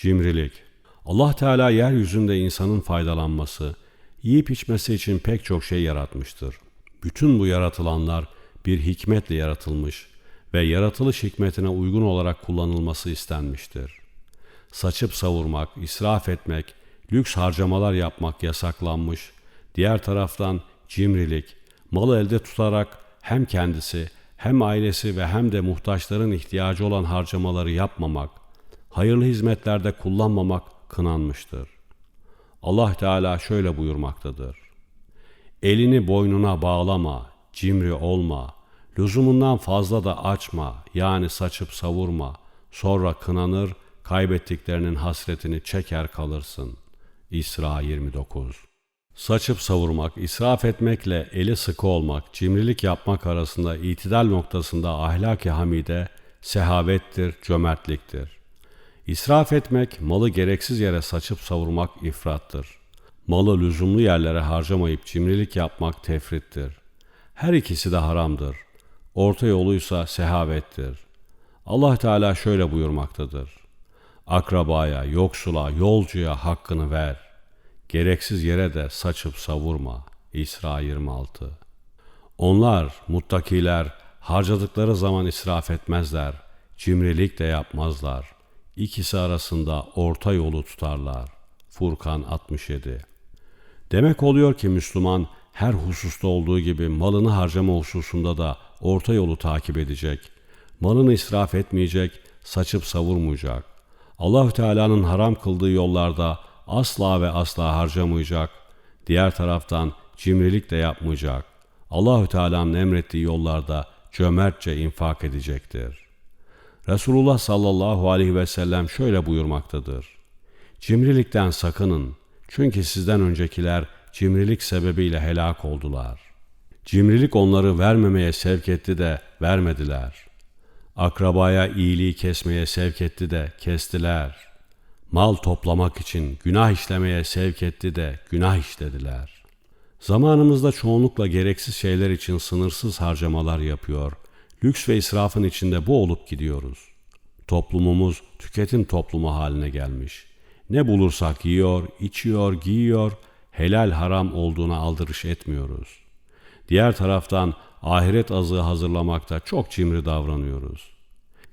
Cimrilik Allah Teala yeryüzünde insanın faydalanması, yiyip içmesi için pek çok şey yaratmıştır. Bütün bu yaratılanlar bir hikmetle yaratılmış ve yaratılış hikmetine uygun olarak kullanılması istenmiştir. Saçıp savurmak, israf etmek, lüks harcamalar yapmak yasaklanmış. Diğer taraftan cimrilik, malı elde tutarak hem kendisi hem ailesi ve hem de muhtaçların ihtiyacı olan harcamaları yapmamak, hayırlı hizmetlerde kullanmamak kınanmıştır. Allah Teala şöyle buyurmaktadır. Elini boynuna bağlama, cimri olma, lüzumundan fazla da açma, yani saçıp savurma, sonra kınanır, kaybettiklerinin hasretini çeker kalırsın. İsra 29 Saçıp savurmak, israf etmekle eli sıkı olmak, cimrilik yapmak arasında itidal noktasında ahlaki hamide, sehavettir, cömertliktir. İsraf etmek, malı gereksiz yere saçıp savurmak ifrattır. Malı lüzumlu yerlere harcamayıp cimrilik yapmak tefrittir. Her ikisi de haramdır. Orta yoluysa sehavettir. Allah Teala şöyle buyurmaktadır. Akrabaya, yoksula, yolcuya hakkını ver. Gereksiz yere de saçıp savurma. İsra 26 Onlar, muttakiler, harcadıkları zaman israf etmezler. Cimrilik de yapmazlar. İkisi arasında orta yolu tutarlar. Furkan 67 Demek oluyor ki Müslüman her hususta olduğu gibi malını harcama hususunda da orta yolu takip edecek. Malını israf etmeyecek, saçıp savurmayacak. Allah Teala'nın haram kıldığı yollarda asla ve asla harcamayacak. Diğer taraftan cimrilik de yapmayacak. Allahü Teala'nın emrettiği yollarda cömertçe infak edecektir. Resulullah sallallahu aleyhi ve sellem şöyle buyurmaktadır. Cimrilikten sakının. Çünkü sizden öncekiler cimrilik sebebiyle helak oldular. Cimrilik onları vermemeye sevk etti de vermediler. Akrabaya iyiliği kesmeye sevk etti de kestiler. Mal toplamak için günah işlemeye sevk etti de günah işlediler. Zamanımızda çoğunlukla gereksiz şeyler için sınırsız harcamalar yapıyor. Lüks ve israfın içinde bu olup gidiyoruz. Toplumumuz tüketim toplumu haline gelmiş. Ne bulursak yiyor, içiyor, giyiyor, helal haram olduğuna aldırış etmiyoruz. Diğer taraftan ahiret azığı hazırlamakta çok cimri davranıyoruz.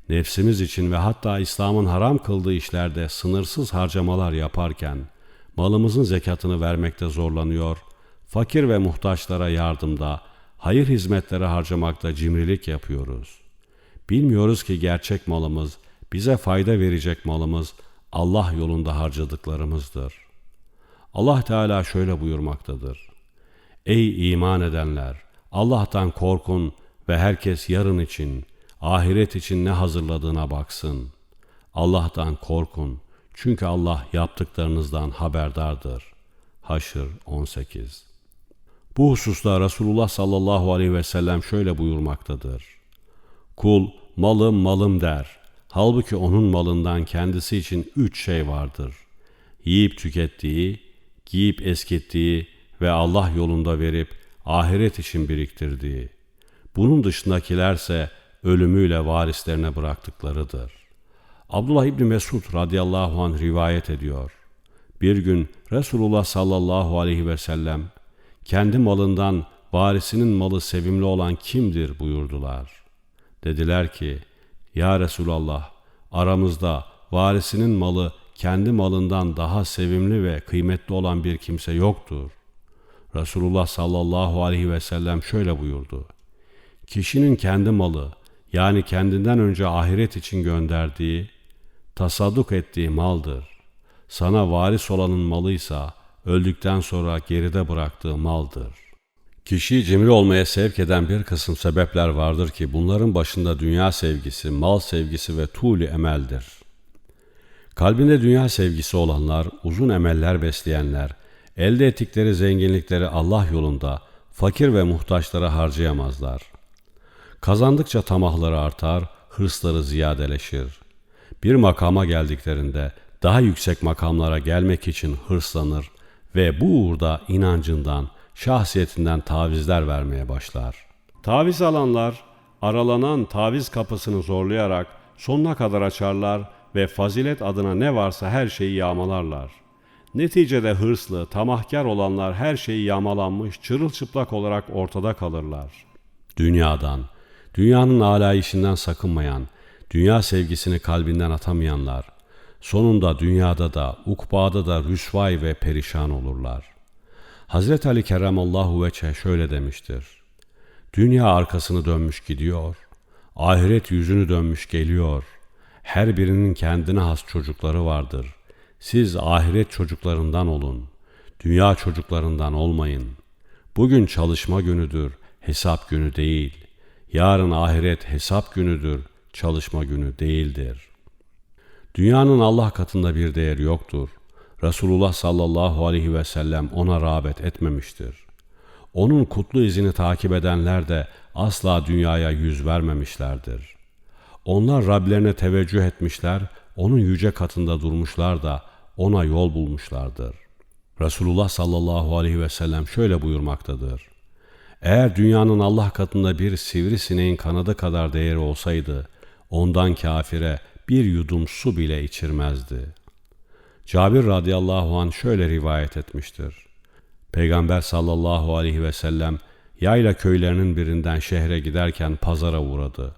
Nefsimiz için ve hatta İslam'ın haram kıldığı işlerde sınırsız harcamalar yaparken malımızın zekatını vermekte zorlanıyor, fakir ve muhtaçlara yardımda, hayır hizmetlere harcamakta cimrilik yapıyoruz. Bilmiyoruz ki gerçek malımız, bize fayda verecek malımız Allah yolunda harcadıklarımızdır. Allah Teala şöyle buyurmaktadır. Ey iman edenler! Allah'tan korkun ve herkes yarın için, ahiret için ne hazırladığına baksın. Allah'tan korkun çünkü Allah yaptıklarınızdan haberdardır. Haşr 18 Bu hususta Resulullah sallallahu aleyhi ve sellem şöyle buyurmaktadır. Kul malım malım der. Halbuki onun malından kendisi için üç şey vardır. Yiyip tükettiği, giyip eskittiği ve Allah yolunda verip ahiret için biriktirdiği. Bunun dışındakilerse ölümüyle varislerine bıraktıklarıdır. Abdullah İbni Mesud radıyallahu anh rivayet ediyor. Bir gün Resulullah sallallahu aleyhi ve sellem kendi malından varisinin malı sevimli olan kimdir buyurdular. Dediler ki, Ya Resulallah, aramızda varisinin malı kendi malından daha sevimli ve kıymetli olan bir kimse yoktur. Resulullah sallallahu aleyhi ve sellem şöyle buyurdu. Kişinin kendi malı yani kendinden önce ahiret için gönderdiği, tasadduk ettiği maldır. Sana varis olanın malıysa öldükten sonra geride bıraktığı maldır. Kişiyi cimri olmaya sevk eden bir kısım sebepler vardır ki bunların başında dünya sevgisi, mal sevgisi ve tuğli emeldir. Kalbinde dünya sevgisi olanlar, uzun emeller besleyenler, elde ettikleri zenginlikleri Allah yolunda fakir ve muhtaçlara harcayamazlar. Kazandıkça tamahları artar, hırsları ziyadeleşir. Bir makama geldiklerinde daha yüksek makamlara gelmek için hırslanır ve bu uğurda inancından, şahsiyetinden tavizler vermeye başlar. Taviz alanlar aralanan taviz kapısını zorlayarak sonuna kadar açarlar ve fazilet adına ne varsa her şeyi yağmalarlar. Neticede hırslı, tamahkar olanlar her şeyi yağmalanmış, çırılçıplak olarak ortada kalırlar. Dünyadan, dünyanın alayişinden sakınmayan, dünya sevgisini kalbinden atamayanlar, sonunda dünyada da, ukbada da rüsvay ve perişan olurlar. Hazreti Ali Kerramallahu Veçhe şöyle demiştir. Dünya arkasını dönmüş gidiyor, ahiret yüzünü dönmüş geliyor. Her birinin kendine has çocukları vardır. Siz ahiret çocuklarından olun. Dünya çocuklarından olmayın. Bugün çalışma günüdür, hesap günü değil. Yarın ahiret hesap günüdür, çalışma günü değildir. Dünyanın Allah katında bir değeri yoktur. Resulullah sallallahu aleyhi ve sellem ona rağbet etmemiştir. Onun kutlu izini takip edenler de asla dünyaya yüz vermemişlerdir. Onlar Rablerine teveccüh etmişler, onun yüce katında durmuşlar da ona yol bulmuşlardır. Resulullah sallallahu aleyhi ve sellem şöyle buyurmaktadır. Eğer dünyanın Allah katında bir sivrisineğin kanadı kadar değeri olsaydı, ondan kafire bir yudum su bile içirmezdi. Cabir radıyallahu an şöyle rivayet etmiştir. Peygamber sallallahu aleyhi ve sellem yayla köylerinin birinden şehre giderken pazara uğradı.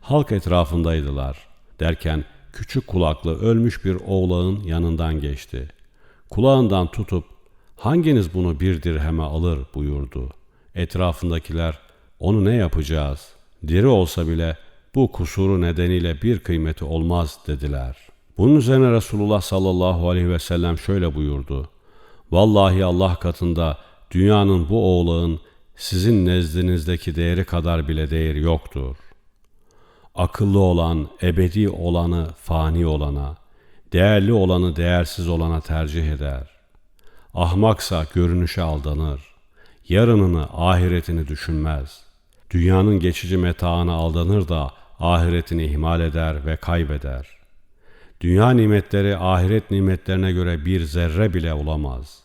Halk etrafındaydılar. Derken küçük kulaklı ölmüş bir oğlağın yanından geçti. Kulağından tutup hanginiz bunu bir dirheme alır buyurdu. Etrafındakiler onu ne yapacağız? Diri olsa bile bu kusuru nedeniyle bir kıymeti olmaz dediler. Bunun üzerine Resulullah sallallahu aleyhi ve sellem şöyle buyurdu. Vallahi Allah katında dünyanın bu oğlağın sizin nezdinizdeki değeri kadar bile değeri yoktur. Akıllı olan, ebedi olanı fani olana, değerli olanı değersiz olana tercih eder. Ahmaksa görünüşe aldanır. Yarınını, ahiretini düşünmez. Dünyanın geçici metaına aldanır da ahiretini ihmal eder ve kaybeder. Dünya nimetleri ahiret nimetlerine göre bir zerre bile olamaz.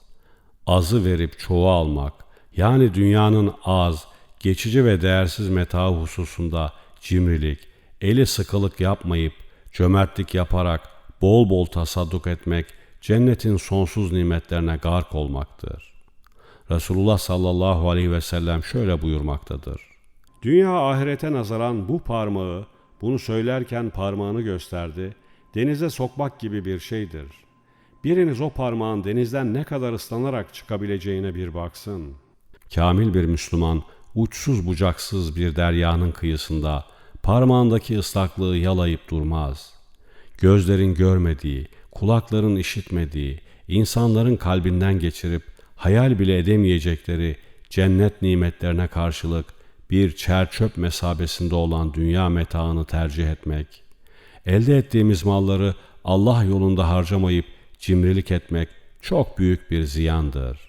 Azı verip çoğu almak, yani dünyanın az, geçici ve değersiz metaı hususunda cimrilik, eli sıkılık yapmayıp, cömertlik yaparak bol bol tasadduk etmek, cennetin sonsuz nimetlerine gark olmaktır. Resulullah sallallahu aleyhi ve sellem şöyle buyurmaktadır. Dünya ahirete nazaran bu parmağı, bunu söylerken parmağını gösterdi, denize sokmak gibi bir şeydir. Biriniz o parmağın denizden ne kadar ıslanarak çıkabileceğine bir baksın. Kamil bir Müslüman, uçsuz bucaksız bir deryanın kıyısında parmağındaki ıslaklığı yalayıp durmaz. Gözlerin görmediği, kulakların işitmediği, insanların kalbinden geçirip hayal bile edemeyecekleri cennet nimetlerine karşılık bir çerçöp mesabesinde olan dünya metaını tercih etmek, elde ettiğimiz malları Allah yolunda harcamayıp cimrilik etmek çok büyük bir ziyandır.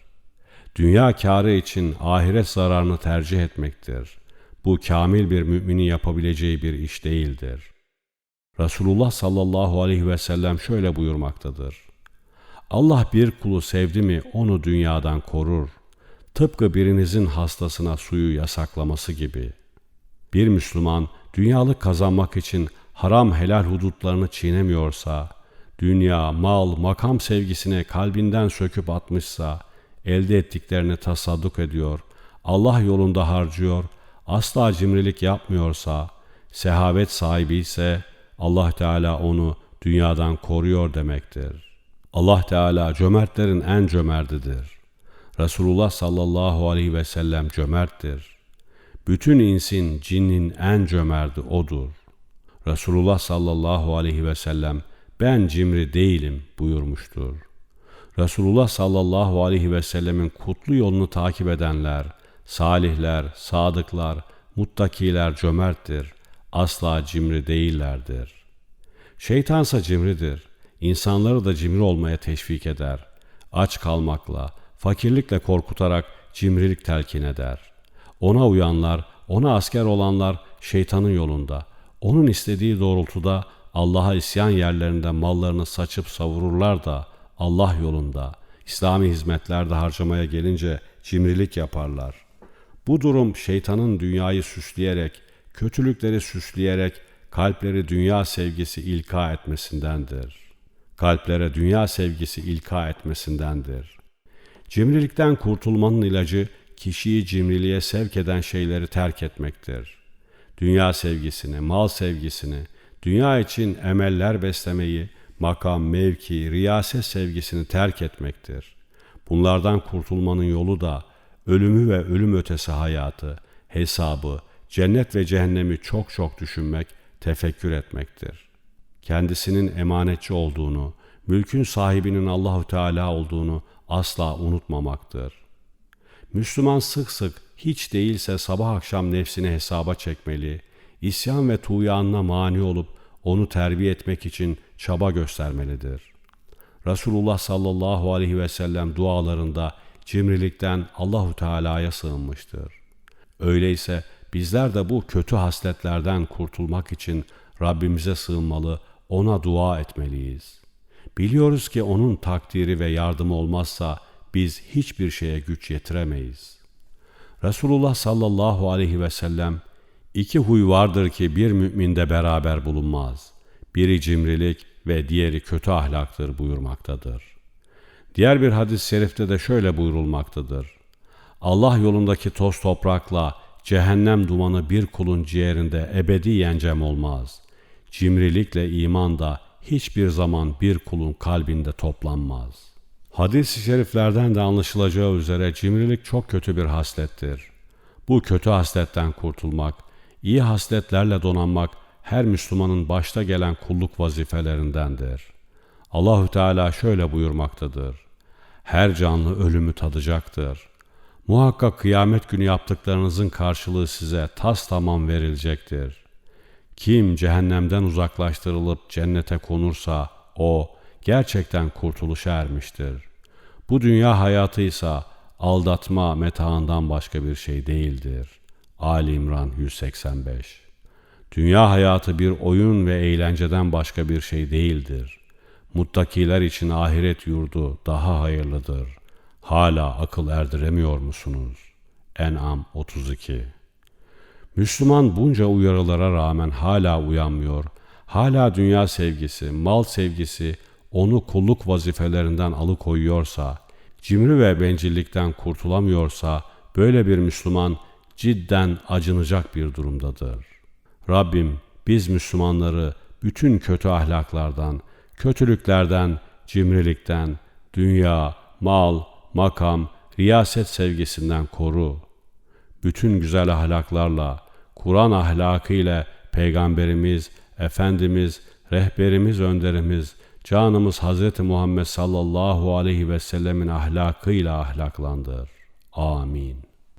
Dünya kârı için ahiret zararını tercih etmektir. Bu kamil bir müminin yapabileceği bir iş değildir. Resulullah sallallahu aleyhi ve sellem şöyle buyurmaktadır. Allah bir kulu sevdi mi onu dünyadan korur. Tıpkı birinizin hastasına suyu yasaklaması gibi. Bir Müslüman dünyalık kazanmak için haram helal hudutlarını çiğnemiyorsa, dünya, mal, makam sevgisini kalbinden söküp atmışsa, elde ettiklerini tasadduk ediyor, Allah yolunda harcıyor, asla cimrilik yapmıyorsa, sehavet sahibi ise Allah Teala onu dünyadan koruyor demektir. Allah Teala cömertlerin en cömertidir. Resulullah sallallahu aleyhi ve sellem cömerttir. Bütün insin, cinnin en cömerti odur. Resulullah sallallahu aleyhi ve sellem ben cimri değilim buyurmuştur. Resulullah sallallahu aleyhi ve sellemin kutlu yolunu takip edenler, salihler, sadıklar, muttakiler cömerttir. Asla cimri değillerdir. Şeytansa cimridir. İnsanları da cimri olmaya teşvik eder. Aç kalmakla, fakirlikle korkutarak cimrilik telkin eder. Ona uyanlar, ona asker olanlar şeytanın yolunda, onun istediği doğrultuda Allah'a isyan yerlerinde mallarını saçıp savururlar da Allah yolunda, İslami hizmetlerde harcamaya gelince cimrilik yaparlar. Bu durum şeytanın dünyayı süsleyerek, kötülükleri süsleyerek, kalpleri dünya sevgisi ilka etmesindendir. Kalplere dünya sevgisi ilka etmesindendir. Cimrilikten kurtulmanın ilacı kişiyi cimriliğe sevk eden şeyleri terk etmektir. Dünya sevgisini, mal sevgisini, dünya için emeller beslemeyi, makam, mevki, riyaset sevgisini terk etmektir. Bunlardan kurtulmanın yolu da ölümü ve ölüm ötesi hayatı, hesabı, cennet ve cehennemi çok çok düşünmek, tefekkür etmektir. Kendisinin emanetçi olduğunu, mülkün sahibinin Allahü Teala olduğunu asla unutmamaktır. Müslüman sık sık hiç değilse sabah akşam nefsini hesaba çekmeli, isyan ve tuğyanına mani olup onu terbiye etmek için çaba göstermelidir. Resulullah sallallahu aleyhi ve sellem dualarında cimrilikten Allahu Teala'ya sığınmıştır. Öyleyse bizler de bu kötü hasletlerden kurtulmak için Rabbimize sığınmalı, ona dua etmeliyiz. Biliyoruz ki onun takdiri ve yardımı olmazsa biz hiçbir şeye güç yetiremeyiz. Resulullah sallallahu aleyhi ve sellem iki huy vardır ki bir müminde beraber bulunmaz. Biri cimrilik ve diğeri kötü ahlaktır buyurmaktadır. Diğer bir hadis-i şerifte de şöyle buyurulmaktadır. Allah yolundaki toz toprakla cehennem dumanı bir kulun ciğerinde ebedi cem olmaz. Cimrilikle iman da hiçbir zaman bir kulun kalbinde toplanmaz. Hadis-i şeriflerden de anlaşılacağı üzere cimrilik çok kötü bir haslettir. Bu kötü hasletten kurtulmak, iyi hasletlerle donanmak her Müslümanın başta gelen kulluk vazifelerindendir. Allahü Teala şöyle buyurmaktadır. Her canlı ölümü tadacaktır. Muhakkak kıyamet günü yaptıklarınızın karşılığı size tas tamam verilecektir. Kim cehennemden uzaklaştırılıp cennete konursa o gerçekten kurtuluşa ermiştir. Bu dünya hayatı ise aldatma metaından başka bir şey değildir. Ali İmran 185 Dünya hayatı bir oyun ve eğlenceden başka bir şey değildir. Muttakiler için ahiret yurdu daha hayırlıdır. Hala akıl erdiremiyor musunuz? En'am 32 Müslüman bunca uyarılara rağmen hala uyanmıyor. Hala dünya sevgisi, mal sevgisi onu kulluk vazifelerinden alıkoyuyorsa, cimri ve bencillikten kurtulamıyorsa böyle bir Müslüman cidden acınacak bir durumdadır. Rabbim biz Müslümanları bütün kötü ahlaklardan, kötülüklerden, cimrilikten, dünya, mal, makam, riyaset sevgisinden koru. Bütün güzel ahlaklarla, Kur'an ahlakıyla Peygamberimiz, Efendimiz, rehberimiz, önderimiz, canımız Hz. Muhammed sallallahu aleyhi ve sellemin ahlakıyla ahlaklandır. Amin.